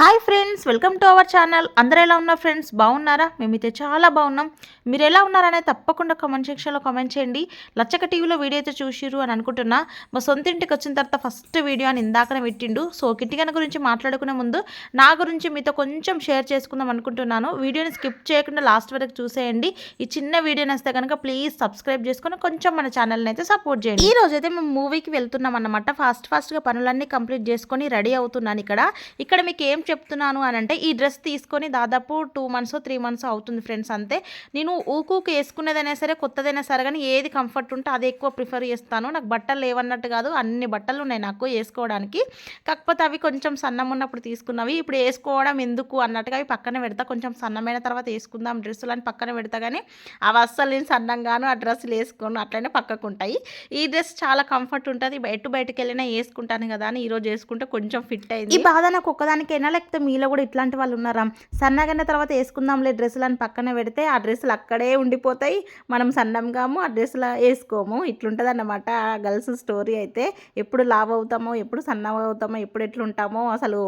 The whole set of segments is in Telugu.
Hi friends welcome to our channel. అందరూ ఎలా ఉన్నారు ఫ్రెండ్స్? బాగున్నారా? మేమైతే చాలా బాగున్నాం. మీరు ఎలా ఉన్నారనే తప్పకుండా కమెంట్ సెక్షన్లో కమెంట్ చేయండి. లచ్చక టీవీలో వీడియో అయితే చూసిరు అని అనుకుంటున్నా. మా సొంత ఇంటికి వచ్చిన తర్వాత ఫస్ట్ వీడియో అని ఇందాకనే పెట్టిండు. సో కిటికన గురించి మాట్లాడుకునే ముందు నా గురించి మీతో కొంచెం షేర్ చేసుకుందాం అనుకుంటున్నాను. వీడియోని స్కిప్ చేయకుండా లాస్ట్ వరకు చూసేయండి. ఈ చిన్న వీడియోని వస్తే కనుక ప్లీజ్ సబ్స్క్రైబ్ చేసుకొని కొంచెం మన ఛానల్ని అయితే సపోర్ట్ చేయండి. ఈ రోజు అయితే మేము మూవీకి వెళ్తున్నాం అన్నమాట. ఫాస్ట్ ఫాస్ట్గా పనులన్నీ కంప్లీట్ చేసుకొని రెడీ అవుతున్నాను ఇక్కడ. ఇక్కడ మీకు ఏం చెప్తున్నాను అని అంటే ఈ డ్రెస్ తీసుకొని దాదాపు టూ మంత్స్ త్రీ మంత్స్ అవుతుంది ఫ్రెండ్స్ అంతే. నేను ఊకూకు వేసుకునేదైనా సరే కొత్తదైనా సరే కానీ ఏది కంఫర్ట్ ఉంటే అది ఎక్కువ ప్రిఫర్ చేస్తాను. నాకు బట్టలు లేవన్నట్టు కాదు అన్ని బట్టలు ఉన్నాయి నాకు వేసుకోవడానికి. కాకపోతే అవి కొంచెం సన్నం ఉన్నప్పుడు తీసుకున్నవి. ఇప్పుడు వేసుకోవడం ఎందుకు అన్నట్టుగా అవి పక్కన పెడతా. కొంచెం సన్నమైన తర్వాత వేసుకుందాం డ్రెస్సులు అని పక్కన పెడతా కానీ అవి అస్సలు నేను సన్నంగాను ఆ డ్రెస్సులు వేసుకోను. అట్లనే పక్కకు ఉంటాయి. ఈ డ్రెస్ చాలా కంఫర్ట్ ఉంటుంది. ఎటు బయటకు వెళ్ళినా వేసుకుంటాను కదా అని ఈరోజు వేసుకుంటే కొంచెం ఫిట్ అయింది. ఈ బాధ నాకు ఒక్కదానికైనా లేకపోతే మీలో కూడా ఇట్లాంటి వాళ్ళు ఉన్నారా? సన్నగానే తర్వాత వేసుకుందాంలే డ్రెస్సులు అని పక్కన పెడితే ఆ డ్రెస్సులు అక్కడే ఉండిపోతాయి. మనం సన్నంగాము ఆ డ్రెస్సులు వేసుకోము. ఇట్లుంటుంది అన్నమాట గర్ల్స్ స్టోరీ అయితే. ఎప్పుడు లావ్ అవుతామో ఎప్పుడు సన్నం అవుతామో ఎప్పుడు ఎట్లుంటామో అసలు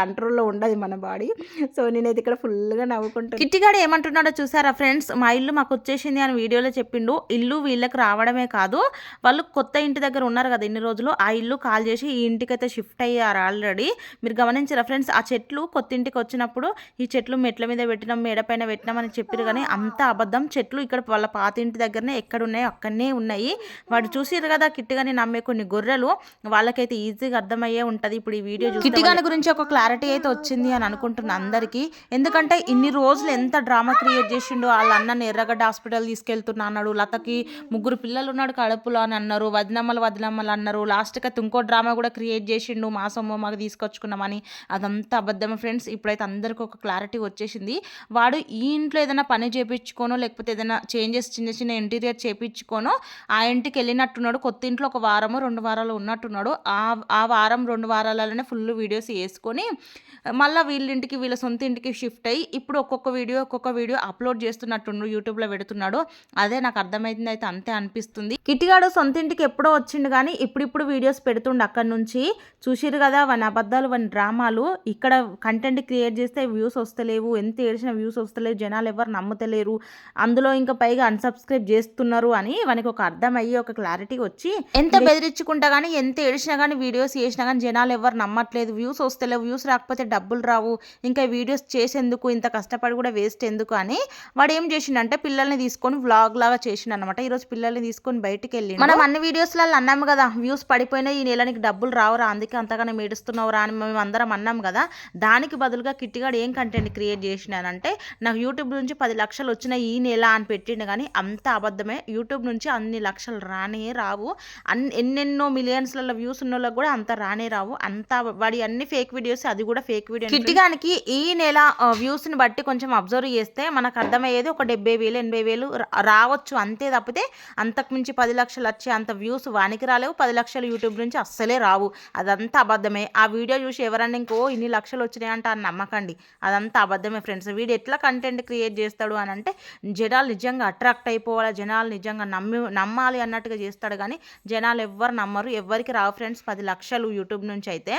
కంట్రోల్లో ఉండదు మన బాడీ. సో నేనైతే ఇక్కడ ఫుల్గా నవ్వుకుంటాను కిట్టిగాడు ఏమంటున్నాడో చూసారా ఫ్రెండ్స్? మా ఇల్లు మాకు వచ్చేసింది అని వీడియోలో చెప్పిండు. ఇల్లు వీళ్ళకి రావడమే కాదు వాళ్ళు కొత్త ఇంటి దగ్గర ఉన్నారు కదా ఇన్ని రోజులు. ఆ ఇల్లు కాల్ చేసి ఈ ఇంటికైతే షిఫ్ట్ అయ్యారు ఆల్రెడీ. మీరు గమనించారా ఫ్రెండ్స్? ఆ చెట్లు కొత్త ఇంటికి వచ్చినప్పుడు ఈ చెట్లు మెట్ల మీద పెట్టినాం మేడ పైన పెట్టినాం అని చెప్పారు కానీ అంత అబద్ధం. చెట్లు ఇక్కడ వాళ్ళ పాత ఇంటి దగ్గరనే ఎక్కడ ఉన్నాయో అక్కడనే ఉన్నాయి. వాడు చూసిరు కదా కిట్టిగాని నమ్మే కొన్ని గొర్రెలు. వాళ్ళకైతే ఈజీగా అర్థమయ్యే ఉంటుంది. ఇప్పుడు ఈ వీడియో కిట్టిగాని గురించి ఒక క్లారిటీ అయితే వచ్చింది అని అనుకుంటున్నా అందరికీ. ఎందుకంటే ఇన్ని రోజులు ఎంత డ్రామా క్రియేట్ చేసిండు వాళ్ళ అన్నని ఎర్రగడ్డ హాస్పిటల్ తీసుకెళ్తున్నా అన్నాడు. లతకి ముగ్గురు పిల్లలు ఉన్నాడు కడుపులో అని అన్నారు. వదినమ్మలు వదినమ్మలు అన్నారు. లాస్ట్కి అయితే ఇంకో డ్రామా కూడా క్రియేట్ చేసిండు. మా సొమ్ము మాకు తీసుకొచ్చుకున్నామని. అదంతా అబద్ధమే ఫ్రెండ్స్. ఇప్పుడైతే అందరికీ ఒక క్లారిటీ వచ్చేసింది. వాడు ఈ ఇంట్లో ఏదైనా పని చేయించుకోనో లేకపోతే ఏదైనా చేంజెస్ చిన్న చిన్న ఇంటీరియర్ చేయించుకోనో ఆ ఇంటికి వెళ్ళినట్టున్నాడు. కొత్త ఇంట్లో ఒక వారము రెండు వారాలు ఉన్నట్టున్నాడు. ఆ ఆ వారం రెండు వారాలలోనే ఫుల్ వీడియోస్ వేసుకొని మళ్ళీ వీళ్ళ ఇంటికి వీళ్ళ సొంత ఇంటికి షిఫ్ట్ అయ్యి ఇప్పుడు ఒక్కొక్క వీడియో ఒక్కొక్క వీడియో అప్లోడ్ చేస్తున్నట్టుండు యూట్యూబ్లో పెడుతున్నాడు. అదే నాకు అర్థమైంది అయితే అంతే అనిపిస్తుంది. కిటిగాడు సొంత ఇంటికి ఎప్పుడో వచ్చిండు కానీ ఇప్పుడిప్పుడు వీడియోస్ పెడుతుండు అక్కడి నుంచి. చూసిరు కదా వన్ అబద్ధాలు వన్ డ్రామాలు. ఇక్కడ కంటెంట్ క్రియేట్ చేస్తే వ్యూస్ వస్తలేవు ఎంత ఏడ్చిన వ్యూస్ వస్తలేవు జనాలు ఎవరు నమ్ముతలేరు అందులో ఇంకా పైగా అన్సబ్స్క్రైబ్ చేస్తున్నారు అని మనకి ఒక అర్థం అయ్యి ఒక క్లారిటీ వచ్చి ఎంత బెదిరించుకుంటా కానీ ఎంత ఏడిచినా కానీ వీడియోస్ చేసినా కానీ జనాలు ఎవరు నమ్మట్లేదు. వ్యూస్ వస్తలేవు వ్యూస్ రాకపోతే డబ్బులు రావు. ఇంకా వీడియోస్ చేసేందుకు ఇంత కష్టపడి కూడా వేస్ట్ ఎందుకు అని వాడు ఏం చేసిండంటే పిల్లల్ని తీసుకొని వ్లాగ్ లాగా చేసిండు అనమాట ఈరోజు పిల్లల్ని తీసుకొని బయటికి వెళ్ళి మనం అన్ని వీడియోస్లలో అన్నాము కదా వ్యూస్ పడిపోయినా ఈ నెల నీకు డబ్బులు రావురా అందుకే అంతగానే ఏడుస్తున్నావురా అని మేము అందరం అన్నాం కదా. దానికి బదులుగా కిట్టిగాడు ఏం కంటెంట్ క్రియేట్ చేసినానంటే నాకు యూట్యూబ్ నుంచి పది లక్షలు వచ్చిన ఈ నెల అని పెట్టిండు కానీ అంత అబద్ధమే. యూట్యూబ్ నుంచి అన్ని లక్షలు రానే రావు. అన్ని ఎన్నెన్నో మిలియన్స్లలో వ్యూస్ ఉన్న వాళ్ళకి కూడా అంత రానే రావు. అంత వాడి అన్ని ఫేక్ వీడియోస్ అది కూడా ఫేక్ వీడియో కిట్టిగానికి ఈ నెల వ్యూస్ని బట్టి కొంచెం అబ్జర్వ్ చేస్తే మనకు అర్థమయ్యేది ఒక డెబ్బై వేలు ఎనభై వేలు రావచ్చు. అంతే తప్పితే అంతకుమించి పది లక్షలు వచ్చే అంత వ్యూస్ వానికి రాలేవు. పది లక్షలు యూట్యూబ్ నుంచి అస్సలే రావు. అదంతా అబద్ధమే. ఆ వీడియో చూసి ఎవరన్నా ఇంకో ఇన్ని లక్షలు వచ్చినాయంట అని నమ్మకండి. అదంతా అబద్ధమే ఫ్రెండ్స్. వీడు ఎట్లా కంటెంట్ క్రియేట్ చేస్తాడు అని అంటే జనాలు నిజంగా అట్రాక్ట్ అయిపోవాలి జనాలు నిజంగా నమ్మి నమ్మాలి అన్నట్టుగా చేస్తాడు కానీ జనాలు ఎవ్వరు నమ్మరు. ఎవరికి రావు ఫ్రెండ్స్. పది లక్షలు యూట్యూబ్ నుంచి అయితే.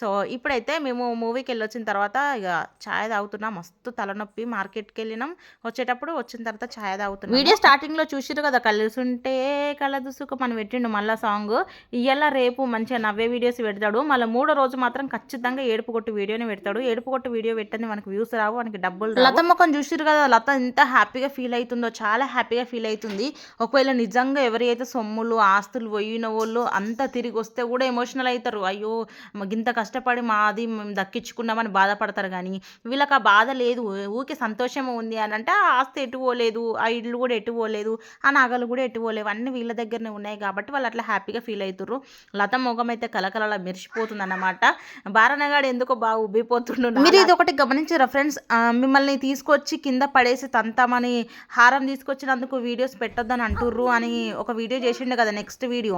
సో ఇప్పుడైతే మేము మూవీకి వెళ్ళి వచ్చిన తర్వాత ఇక ఛాయ్ తాగుతున్నాం. మస్తు తలనొప్పి. మార్కెట్కి వెళ్ళినాం. వచ్చేటప్పుడు వచ్చిన తర్వాత ఛాయ్ తాగుతున్నాం వీడియో స్టార్టింగ్లో చూసిరు కదా కలుసుంటే కలదుసుకు మనం పెట్టిండు మళ్ళీ సాంగ్ ఇయ్యాల రేపు మంచిగా నవ్వే వీడియోస్ పెడతాడు. మళ్ళీ మూడో రోజు మాత్రం ఖచ్చితంగా ఏడుపు కొట్టి వీడియోని పెడతాడు. ఏడుపు కొట్టు వీడియో పెట్టండి మనకు వ్యూస్ రావు మనకి డబ్బులు లత ముఖం చూసిరు కదా లత ఎంత హ్యాపీగా ఫీల్ అవుతుందో చాలా హ్యాపీగా ఫీల్ అవుతుంది. ఒకవేళ నిజంగా ఎవరైతే సొమ్ములు ఆస్తులు పోయిన వాళ్ళు అంతా తిరిగి వస్తే కూడా ఎమోషనల్ అవుతారు. అయ్యో ఇంత కష్టపడి మాది మేము దక్కించుకున్నామని బాధపడతారు కానీ వీళ్ళకి ఆ బాధ లేదు. ఊకే సంతోషం ఉంది అని అంటే ఆ ఆస్తి ఎటు పోలేదు? ఆ ఇల్లు కూడా ఎటు పోలేదు? ఆ నగలు కూడా ఎటు పోలేవు? అన్నీ వీళ్ళ దగ్గరనే ఉన్నాయి కాబట్టి వాళ్ళు అట్లా హ్యాపీగా ఫీల్ అవుతారు లత మొగం అయితే కలకలలా మెరిసిపోతుంది అన్నమాట బారనగాడు ఎందుకో బాగా ఉబ్బిపోతుండు మీరు ఇది ఒకటి గమనించారా ఫ్రెండ్స్? మిమ్మల్ని తీసుకొచ్చి కింద పడేసి తంతామని హారం తీసుకొచ్చినందుకు వీడియోస్ పెట్టొద్దని అంటుర్రు అని ఒక వీడియో చేసిండు కదా నెక్స్ట్ వీడియో.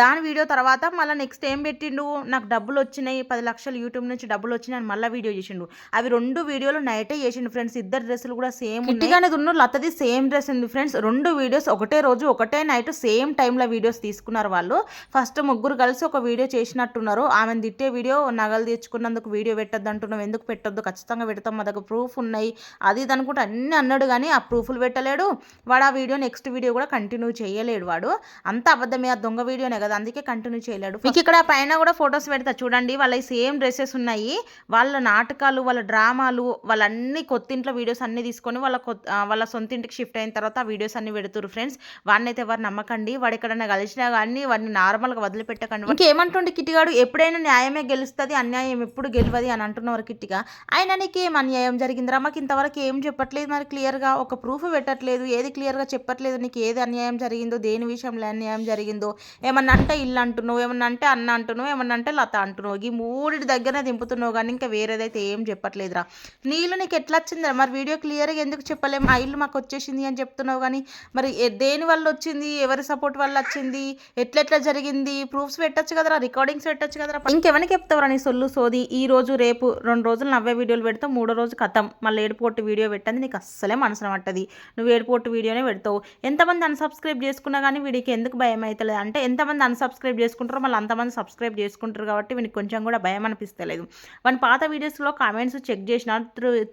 దాని వీడియో తర్వాత మళ్ళీ నెక్స్ట్ ఏం పెట్టిండు? నాకు డబ్బులు వచ్చినాయి పది లక్షలు యూట్యూబ్ నుంచి డబ్బులు వచ్చినాయి అని మళ్ళీ వీడియో చేసిండు. అవి రెండు వీడియోలు నైటే చేసిండు ఫ్రెండ్స్. ఇద్దరు డ్రెస్సులు కూడా సేమ్ ఇట్టుగానే దున్ను లతది సేమ్ డ్రెస్ ఉంది ఫ్రెండ్స్. రెండు వీడియోస్ ఒకటే రోజు ఒకటే నైట్ సేమ్ టైంలో వీడియోస్ తీసుకున్నారు వాళ్ళు. ఫస్ట్ ముగ్గురు కలిసి ఒక వీడియో చేసినట్టున్నారు. ఆమెను తిట్టే వీడియో నగలు తెచ్చుకున్నందుకు వీడియో పెట్టొద్దు అంటున్నావు ఎందుకు పెట్టొద్దు? ఖచ్చితంగా పెడతాం మా దగ్గర ప్రూఫ్ ఉన్నాయి. అది ఇది అనుకుంటే అన్నీ అన్నాడు కానీ ఆ ప్రూఫ్లు పెట్టలేడు. వాడు ఆ వీడియో నెక్స్ట్ వీడియో కూడా కంటిన్యూ చేయలేడు వాడు. అంత అబద్ధమే ఆ దొంగ వీడియోనే కదా అందుకే కంటిన్యూ చేయలేడు. మీకు ఇక్కడ పైన కూడా ఫొటోస్ పెడతా చూడండి. వాళ్ళ సేమ్ డ్రెస్సెస్ ఉన్నాయి. వాళ్ళ నాటకాలు వాళ్ళ డ్రామాలు వాళ్ళన్ని కొత్తింట్లో వీడియోస్ అన్ని తీసుకొని వాళ్ళ కొత్త వాళ్ళ సొంత ఇంటికి షిఫ్ట్ అయిన తర్వాత ఆ వీడియోస్ అన్ని పెడుతురు ఫ్రెండ్స్ వాడిని అయితే ఎవరు నమ్మకండి. వాడు ఎక్కడైనా కలిసినా కానీ వాడిని నార్మల్గా వదిలిపెట్టకండి. ఇంకేమంటుండే కిట్టిగాడు ఎప్పుడైనా న్యాయమే గెలుస్తుంది అన్యాయం ఎప్పుడు తెలియదు అని అంటున్నారు కిట్టిగా. ఆయన నీకేం అన్యాయం జరిగిందిరా? మాకు ఇంతవరకు ఏం చెప్పట్లేదు. మరి క్లియర్గా ఒక ప్రూఫ్ పెట్టట్లేదు. ఏది క్లియర్గా చెప్పట్లేదు? నీకు ఏది అన్యాయం జరిగిందో దేని విషయంలో అన్యాయం జరిగిందో ఏమన్నా అంటే ఇల్లు అంటున్నావు ఏమన్నా అంటే అన్న అంటున్నావు ఏమన్నా అంటే లత అంటున్నావు. ఈ మూడి దగ్గరనే దింపుతున్నావు కానీ ఇంకా వేరేదైతే ఏం చెప్పట్లేదురా. నీళ్ళు నీకు ఎట్లా వచ్చిందిరా మరి వీడియో క్లియర్గా ఎందుకు చెప్పలేము ఆ ఇల్లు మాకు వచ్చేసింది అని చెప్తున్నావు కానీ మరి దేని వల్ల వచ్చింది? ఎవరి సపోర్ట్ వల్ల వచ్చింది? ఎట్లెట్లా జరిగింది? ప్రూఫ్స్ పెట్టచ్చు కదరా? రికార్డింగ్స్ పెట్టచ్చు కదరా? ఇంకెవరికి చెప్తావరా నీ సొల్లు సోది? ఈ రోజు రేపు రెండు రోజులు నవ్వే వీడియోలు పెడితే మూడో రోజు కథం. మళ్ళీ ఏడుపోటు వీడియో పెట్టండి నీకు అస్సలే మనసున పట్టది. నువ్వు ఏడుపోటు వీడియోనే పెడతావు. ఎంతమంది అన్సబ్స్క్రైబ్ చేసుకున్నా కానీ వీడికి ఎందుకు భయం అవుతలేదు అంటే ఎంతమంది అన్సబ్స్క్రైబ్ చేసుకుంటారో మళ్ళీ అంతమంది సబ్స్క్రైబ్ చేసుకుంటారు కాబట్టి వీనికి కొంచెం కూడా భయం అనిపిస్తలేదు. వాని పాత వీడియోస్లో కామెంట్స్ చెక్ చేసిన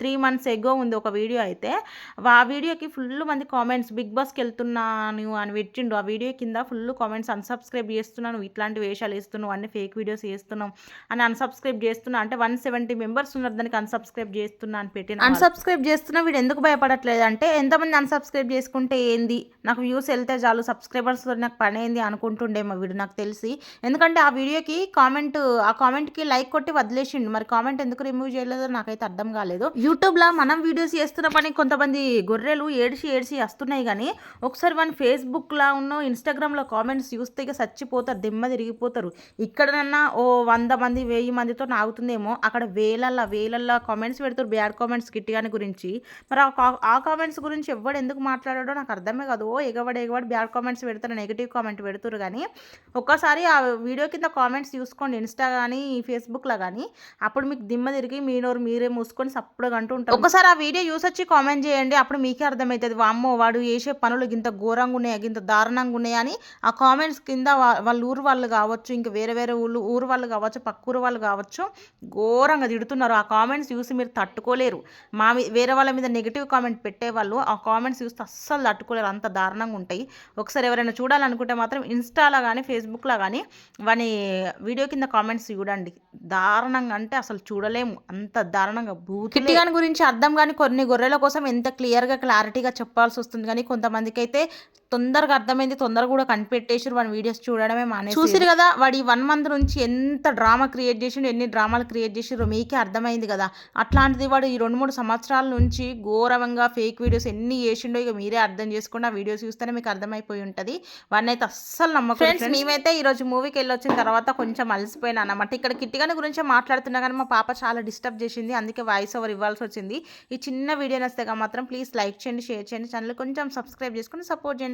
త్రీ మంత్స్ ఎగో ఉంది ఒక వీడియో అయితే. ఆ వీడియోకి ఫుల్ మంది కామెంట్స్ బిగ్ బాస్కి వెళ్తున్నాను అని పెట్టిండు. ఆ వీడియో కింద ఫుల్ కామెంట్స్ అన్సబ్స్క్రైబ్ చేస్తున్నాను ఇట్లాంటి వేషాలు వేస్తున్నావు అన్ని ఫేక్ వీడియోస్ వేస్తున్నావు అని అన్సబ్స్క్రైబ్ చేస్తున్నా. అంటే వన్ సెవెంటీ మెంబర్స్ ఉన్నారు దానికి అన్సబ్స్క్రైబ్ చేస్తున్నా అని పెట్టిన అన్సబ్స్క్రైబ్ చేస్తున్నా వీడు ఎందుకు భయపడట్లేదు అంటే ఎంతమంది అన్సబ్స్క్రైబ్ చేసుకుంటే ఏంది? నాకు వ్యూస్ వెళ్తే చాలు సబ్స్క్రైబర్స్ నాకు పని ఏంది అనుకుంటుండేమో వీడు నాకు తెలిసి. ఎందుకంటే ఆ వీడియోకి కామెంట్ ఆ కామెంట్కి లైక్ కొట్టి వదిలేసిండు. మరి కామెంట్ ఎందుకు రిమూవ్ చేయలేదో నాకైతే అర్థం కాలేదు. యూట్యూబ్లో మనం వీడియోస్ చేస్తున్నప్పని కొంతమంది గొర్రెలు ఏడిసి ఏడిసి వస్తున్నాయి కానీ ఒకసారి మన ఫేస్బుక్లో ఉన్న ఇన్స్టాగ్రామ్లో కామెంట్స్ చూస్తే ఇక చచ్చిపోతారు దిమ్మ తిరిగిపోతారు. ఇక్కడనన్నా ఓ వంద మంది వెయ్యి మందితో నాగుతుందేమో అక్కడ వేలల్లో వేలల్లో కామెంట్స్ పెడుతున్నారు. బ్యాడ్ కామెంట్స్ కిట్టిగాని గురించి. మరి ఆ ఆ కామెంట్స్ గురించి ఎవడు ఎందుకు మాట్లాడాడో నాకు అర్థమే కాదు. ఓ ఎగబడి ఎగబడి బ్యాడ్ కామెంట్స్ పెడతారు నెగిటివ్ కామెంట్ పెడుతురు కానీ ఒక్కసారి ఆ వీడియో కింద కామెంట్స్ చూసుకోండి. ఇన్స్టా కానీ ఫేస్బుక్లో కానీ అప్పుడు మీకు దిమ్మ తిరిగి మీ నోరు మీరే మూసుకొని సప్పుడుగా అంటూ ఉంటారు. ఒకసారి ఆ వీడియో చూసి వచ్చి కామెంట్ చేయండి. అప్పుడు మీకే అర్థమవుతుంది వామ్మో వాడు చేసే పనులు ఇంత ఘోరంగా ఉన్నాయి ఇంత దారుణంగా ఉన్నాయి అని ఆ కామెంట్స్ కింద వాళ్ళ ఊరు వాళ్ళు కావచ్చు ఇంకా వేరే వేరే ఊళ్ళు ఊరు వాళ్ళు కావచ్చు పక్క ఊరు వాళ్ళు కావచ్చు ఘోరంగా తిడుతున్నారు. ఆ కామెంట్స్ చూసి మీరు తట్టుకోలేరు. మా మీ- వేరే వాళ్ళ మీద నెగిటివ్ కామెంట్ పెట్టేవాళ్ళు ఆ కామెంట్స్ చూస్తే అస్సలు తట్టుకోలేరు. అంత దారుణంగా ఉంటాయి. ఒకసారి ఎవరైనా చూడాలనుకుంటే మాత్రం ఇన్స్టాలో కానీ ఫేస్బుక్లో కానీ వాని వీడియో కింద కామెంట్స్ చూడండి. దారుణంగా అంటే అసలు చూడలేము. అంత దారుణంగా బూతి గురించి అర్థం కానీ కొన్ని గొర్రెల కోసం ఎంత క్లియర్గా క్లారిటీగా చెప్పాల్సి వస్తుంది. కానీ కొంతమందికి అయితే తొందరగా అర్థమైంది తొందరగా కూడా కనిపెట్టేసారు వాడి వీడియోస్ చూడడమే మానేసి చూసిరు కదా వాడి వన్ మంత్ నుంచి ఎంత డ్రామా క్రియేట్ చేసిండు ఎన్ని డ్రామాలు క్రియేట్ చేసిరో మీకే అర్థమైంది కదా. అట్లాంటిది వాడు ఈ రెండు మూడు సంవత్సరాల నుంచి ఘోరంగా ఫేక్ వీడియోస్ ఎన్ని చేసిండో ఇక మీరే అర్థం చేసుకోండి ఆ వీడియోస్ చూస్తేనే మీకు అర్థమైపోయి ఉంటుంది. వాడిని అయితే అస్సలు నమ్మకం ఫ్రెండ్స్ మేమైతే ఈ రోజు మూవీకి వెళ్ళి వచ్చిన తర్వాత కొంచెం అలసిపోయినా అన్నమాట. ఇక్కడ కిట్టిగాని గురించి మాట్లాడుతున్నా కానీ మా పాప చాలా డిస్టర్బ్ చేసింది అందుకే వాయిస్ ఓవర్ ఇవ్వాల్సి వచ్చింది. ఈ చిన్న వీడియో నచ్చితే మాత్రం ప్లీజ్ లైక్ చేయండి షేర్ చేయండి. ఛానల్ కొంచెం సబ్స్క్రైబ్ చేసుకుని సపోర్ట్ చేయండి.